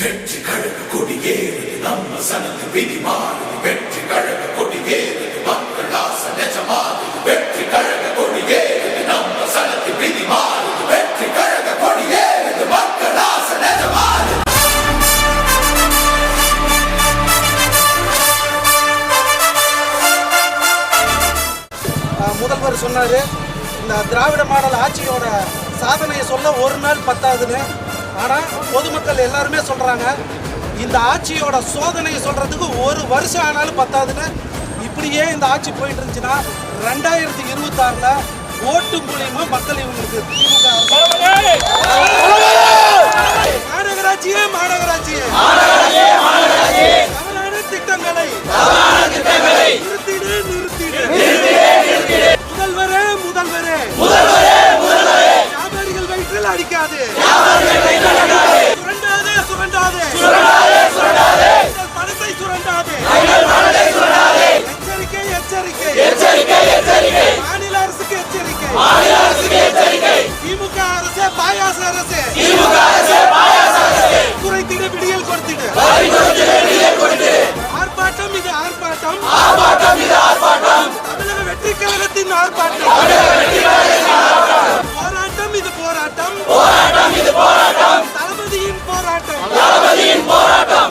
வெற்றி கழக கொடியேறுது நம்ம சனது விதி மாறுது வெற்றி கழக கொடியேறுது மக்கள் ஆச நிஜமாகுது வெற்றி கழக கொடியேறுது நம்ம சனது விதி மாறுது வெற்றி கழக கொடியேறுது மக்கள் ஆச நிஜமாகுது முதல்வர் சொன்னார் இந்த திராவிட மாடல் ஆட்சியோட சாதனையை சொல்ல ஒரு நாள் பத்தாதுன்னு. ஆனால் பொதுமக்கள் எல்லாருமே சொல்கிறாங்க இந்த ஆட்சியோட சோதனையை சொல்கிறதுக்கு ஒரு வருஷம் ஆனாலும் பத்தாதுன்னு. இப்படியே இந்த ஆட்சி போயிட்டு இருந்துச்சுன்னா ரெண்டாயிரத்தி இருபத்தாறில் ஓட்டு மூலியமாக மக்கள் இவங்களுக்கு திமுக நடக்காது சுரண்டாதே சுரண்டாதே. சுரண்டாதே சுரண்டாதே. எச்சரிக்கை எச்சரிக்கை. எச்சரிக்கை மாநில அரசுக்கு எச்சரிக்கை. மாநில அரசுக்கு திமுக அரசு பாயாச அரசு. திமுக அரசு பாயாச அரசு ஆர்ப்பாட்டம் இது ஆர்ப்பாட்டம். ஆர்ப்பாட்டம் ஆர்ப்பாட்டம் தமிழக வெற்றி கழகத்தின் ஆர்ப்பாட்டம்.